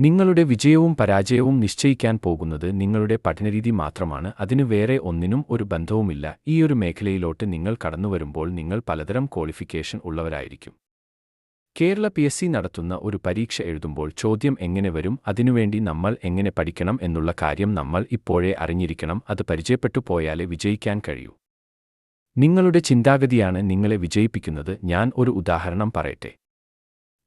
നിങ്ങളുടെ വിജയവും പരാജയവും നിശ്ചയിക്കാൻ പോകുന്നത് നിങ്ങളുടെ പഠനരീതി മാത്രമാണ് അതിനു വേറെ ഒന്നിനും ഒരു ബന്ധവുമില്ല. ഈയൊരു മേഖലയിലോട്ട് നിങ്ങൾ കടന്നുവരുമ്പോൾ നിങ്ങൾ പലതരം ക്വാളിഫിക്കേഷൻ ഉള്ളവരായിരിക്കും. കേരള പി എസ് സി നടത്തുന്ന ഒരു പരീക്ഷ എഴുതുമ്പോൾ ചോദ്യം എങ്ങനെ വരും അതിനുവേണ്ടി നമ്മൾ എങ്ങനെ പഠിക്കണം എന്നുള്ള കാര്യം നമ്മൾ ഇപ്പോഴേ അറിഞ്ഞിരിക്കണം അത് പരിചയപ്പെട്ടു പോയാലേ വിജയിക്കാൻ കഴിയൂ. നിങ്ങളുടെ ചിന്താഗതിയാണ് നിങ്ങളെ വിജയിപ്പിക്കുന്നത്. ഞാൻ ഒരു ഉദാഹരണം പറയട്ടെ.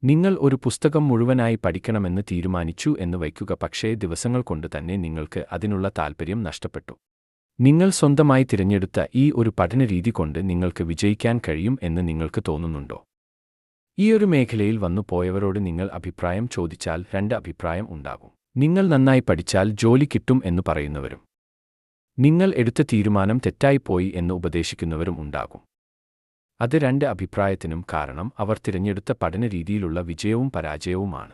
നിങ്ങൾ ഒരു പുസ്തകം മുഴുവനായി പഠിക്കണമെന്ന് തീരുമാനിച്ചു എന്ന് വയ്ക്കുക. പക്ഷേ ദിവസങ്ങൾ കൊണ്ട് തന്നെ നിങ്ങൾക്ക് അതിനുള്ള താൽപ്പര്യം നഷ്ടപ്പെട്ടു. നിങ്ങൾ സ്വന്തമായി തിരഞ്ഞെടുത്ത ഈ ഒരു പഠനരീതി കൊണ്ട് നിങ്ങൾക്ക് വിജയിക്കാൻ കഴിയും എന്ന് നിങ്ങൾക്ക് തോന്നുന്നുണ്ടോ? ഈയൊരു മേഖലയിൽ വന്നു പോയവരോട് നിങ്ങൾ അഭിപ്രായം ചോദിച്ചാൽ രണ്ട് അഭിപ്രായം ഉണ്ടാകും. നിങ്ങൾ നന്നായി പഠിച്ചാൽ ജോലി കിട്ടും എന്ന് പറയുന്നവരും നിങ്ങൾ എടുത്ത തീരുമാനം തെറ്റായിപ്പോയി എന്ന് ഉപദേശിക്കുന്നവരും ഉണ്ടാകും. അത് രണ്ട് അഭിപ്രായത്തിനും കാരണം അവർ തിരഞ്ഞെടുത്ത പഠന രീതിയിലുള്ള വിജയവും പരാജയവുമാണ്.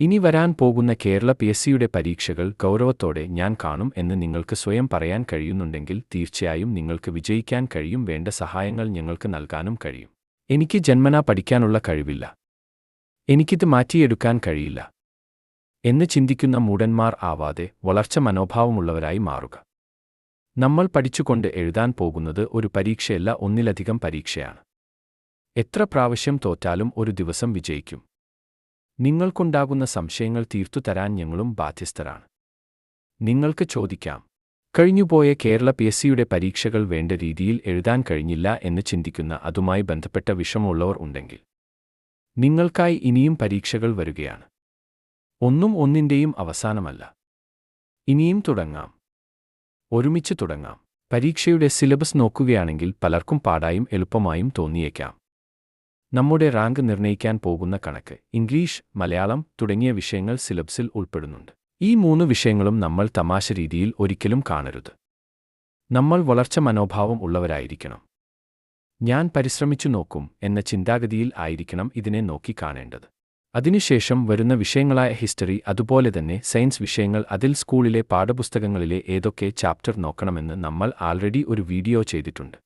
ഇനി വരാൻ പോകുന്ന കേരള പി എസ് സിയുടെ പരീക്ഷകൾ ഗൗരവത്തോടെ ഞാൻ കാണും എന്ന് നിങ്ങൾക്ക് സ്വയം പറയാൻ കഴിയുന്നുണ്ടെങ്കിൽ തീർച്ചയായും നിങ്ങൾക്ക് വിജയിക്കാൻ കഴിയും വേണ്ട സഹായങ്ങൾ ഞങ്ങൾക്ക് നൽകാനും കഴിയും. എനിക്ക് ജന്മനാ പഠിക്കാനുള്ള കഴിവില്ല. എനിക്കിത് മാറ്റിയെടുക്കാൻ കഴിയില്ല. എന്ന് ചിന്തിക്കുന്ന മൂടന്മാർ ആവാതെ വളർച്ച മനോഭാവമുള്ളവരായി മാറുക. നമ്മൾ പഠിച്ചുകൊണ്ട് എഴുതാൻ പോകുന്നത് ഒരു പരീക്ഷയല്ല ഒന്നിലധികം പരീക്ഷയാണ്. എത്ര പ്രാവശ്യം തോറ്റാലും ഒരു ദിവസം വിജയിക്കും. നിങ്ങൾക്കുണ്ടാകുന്ന സംശയങ്ങൾ തീർത്തു തരാൻ ഞങ്ങളും ബാധ്യസ്ഥരാണ്. നിങ്ങൾക്ക് ചോദിക്കാം കഴിഞ്ഞുപോയ കേരള പി എസ് സിയുടെ പരീക്ഷകൾ വേണ്ട രീതിയിൽ എഴുതാൻ കഴിഞ്ഞില്ല എന്ന് ചിന്തിക്കുന്ന അതുമായി ബന്ധപ്പെട്ട വിഷമുള്ളവർ ഉണ്ടെങ്കിൽ. നിങ്ങൾക്കായി ഇനിയും പരീക്ഷകൾ വരികയാണ്. ഒന്നും ഒന്നിന്റെയും അവസാനമല്ല. ഇനിയും തുടങ്ങാം. ഒരുമിച്ച് തുടങ്ങാം. പരീക്ഷയുടെ സിലബസ് നോക്കുകയാണെങ്കിൽ പലർക്കും പാടായും എളുപ്പമായും തോന്നിയേക്കാം. നമ്മുടെ റാങ്ക് നിർണയിക്കാൻ പോകുന്ന കണക്ക് ഇംഗ്ലീഷ് മലയാളം തുടങ്ങിയ വിഷയങ്ങൾ സിലബസിൽ ഉൾപ്പെടുന്നുണ്ട്. ഈ മൂന്ന് വിഷയങ്ങളും നമ്മൾ തമാശ രീതിയിൽ ഒരിക്കലും കാണരുത്. നമ്മൾ വളർച്ച മനോഭാവം ഉള്ളവരായിരിക്കണം. ഞാൻ പരിശ്രമിച്ചു നോക്കും എന്ന ചിന്താഗതിയിൽ ആയിരിക്കണം ഇതിനെ നോക്കി കാണേണ്ടത്. അതിനുശേഷം വരുന്ന വിഷയങ്ങളായ ഹിസ്റ്ററി അതുപോലെ തന്നെ സയൻസ് വിഷയങ്ങൾ അതിൽ സ്കൂളിലെ പാഠപുസ്തകങ്ങളിലെ ഏതൊക്കെ ചാപ്റ്റർ നോക്കണമെന്ന് നമ്മൾ ആൾറെഡി ഒരു വീഡിയോ ചെയ്തിട്ടുണ്ട്.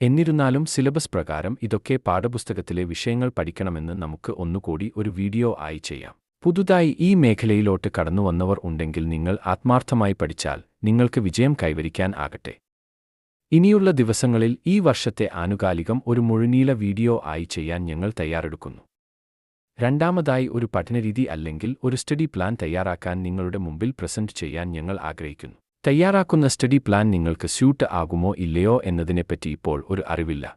എന്നിരുന്നാലും സിലബസ് പ്രകാരം ഇതൊക്കെ പാഠപുസ്തകത്തിലെ വിഷയങ്ങൾ പഠിക്കണമെന്ന് നമുക്ക് ഒന്നുകൂടി ഒരു വീഡിയോ ആയി ചെയ്യാം. പുതുതായി ഈ മേഖലയിലോട്ട് കടന്നു വന്നവർ ഉണ്ടെങ്കിൽ നിങ്ങൾ ആത്മാർത്ഥമായി പഠിച്ചാൽ നിങ്ങൾക്ക് വിജയം കൈവരിക്കാൻ ആകട്ടെ. ഇനിയുള്ള ദിവസങ്ങളിൽ ഈ വർഷത്തെ ആനുകാലികം ഒരു മുഴുനീള വീഡിയോ ആയി ചെയ്യാൻ ഞങ്ങൾ തയ്യാറെടുക്കുന്നു. രണ്ടാമതായി ഒരു പഠനരീതി അല്ലെങ്കിൽ ഒരു സ്റ്റഡി പ്ലാൻ തയ്യാറാക്കാൻ നിങ്ങളുടെ മുമ്പിൽ പ്രസന്റ് ചെയ്യാൻ ഞങ്ങൾ ആഗ്രഹിക്കുന്നു. തയ്യാറാക്കുന്ന സ്റ്റഡി പ്ലാൻ നിങ്ങൾക്ക് സ്യൂട്ട് ആകുമോ ഇല്ലയോ എന്നതിനെപ്പറ്റി ഇപ്പോൾ ഒരു അറിവില്ല.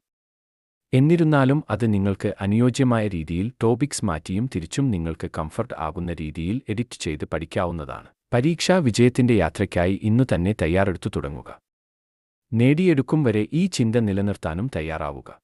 എന്നിരുന്നാലും അത് നിങ്ങൾക്ക് അനുയോജ്യമായ രീതിയിൽ ടോപ്പിക്സ് മാറ്റിയും തിരിച്ചും നിങ്ങൾക്ക് കംഫർട്ട് ആകുന്ന രീതിയിൽ എഡിറ്റ് ചെയ്ത് പഠിക്കാവുന്നതാണ്. പരീക്ഷാ വിജയത്തിന്റെ യാത്രയ്ക്കായി ഇന്നു തന്നെ തയ്യാറെടുത്തു തുടങ്ങുക. നേടിയെടുക്കും വരെ ഈ ചിന്ത നിലനിർത്താനും തയ്യാറാവുക.